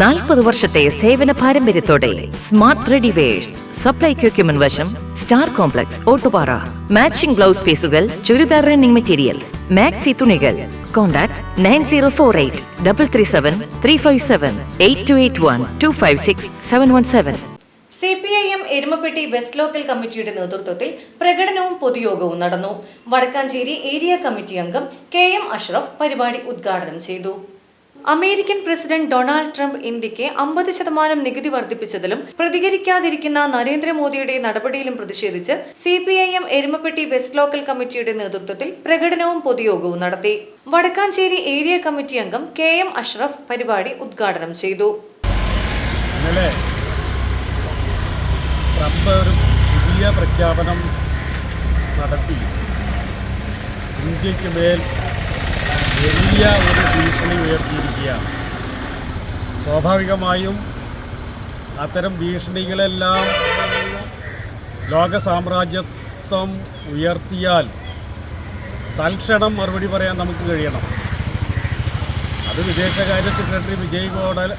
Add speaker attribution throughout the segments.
Speaker 1: നാൽപ്പത് വർഷത്തെ സേവന പാരമ്പര്യത്തോടെ സ്മാർട്ട് റെഡിവേഴ്സ് സപ്ലൈ എക്യുപ്മെന്റ് വശം star complex Ottupara. Matching blouse പീസുകൾ ചുരിദാർ റണ്ണിംഗ് മെറ്റീരിയൽസ്. മാക്സി തുണികൾ. Contact nine zero four eight double three seven three five seven eight two eight one two five six seven one seven.
Speaker 2: C P I M Erumapetty west local കമ്മിറ്റിയുടെ നേതൃത്വത്തിൽ പ്രകടനവും പൊതുയോഗവും നടന്നു. Vadakkanchery area committee അംഗം K M Ashraf പരിപാടി ഉദ്ഘാടനം ചെയ്തു. American president Donald Trump ഇന്ത്യയ്ക്ക് അമ്പത് ശതമാനം നികുതി വർദ്ധിപ്പിച്ചതിലും പ്രതികരിക്കാതിരിക്കുന്ന നരേന്ദ്രമോദിയുടെ നടപടിയിലും പ്രതിഷേധിച്ച് C P I M Erumapetty west local കമ്മിറ്റിയുടെ നേതൃത്വത്തിൽ പ്രകടനവും പൊതുയോഗവും നടത്തി. വടക്കാഞ്ചേരി ഏരിയ കമ്മിറ്റി അംഗം കെ എം അഷ്റഫ് പരിപാടി ഉദ്ഘാടനം ചെയ്തു.
Speaker 3: ഒരു പ്രഖ്യാപനം നടത്തി. ഇന്ത്യയ്ക്ക് മേൽ വലിയ ഒരു ഭീഷണി ഉയർത്തിയിരിക്കുകയാണ്. സ്വാഭാവികമായും അത്തരം ഭീഷണികളെല്ലാം ലോക സാമ്രാജ്യത്വം ഉയർത്തിയാൽ തൽക്ഷണം മറുപടി പറയാൻ നമുക്ക് കഴിയണം. അത് വിദേശകാര്യ സെക്രട്ടറി വിജയ് ഗോഡൽ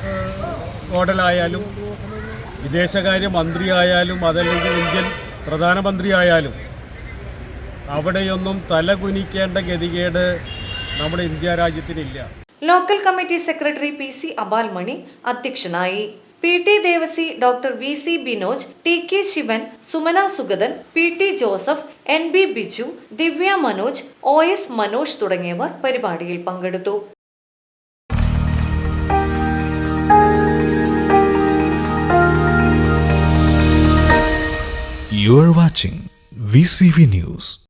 Speaker 3: ഗോഡലായാലും വിദേശകാര്യ മന്ത്രിയായാലും അതല്ലെങ്കിൽ ഇന്ത്യൻ പ്രധാനമന്ത്രിയായാലും അവിടെയൊന്നും തലകുനിക്കേണ്ട ഗതികേട് നമ്മുടെ India രാജ്യത്തിനില്ല.
Speaker 2: Local committee secretary P C Abal Mani അധ്യക്ഷനായി. P T Devasi doctor V C Binoj T K Sivan Sumana Sugathan P T Joseph N B Biju Divya Manoj O S Manoj തുടങ്ങിയവർ പരിപാടിയിൽ പങ്കെടുത്തു.
Speaker 4: You are watching VCV News.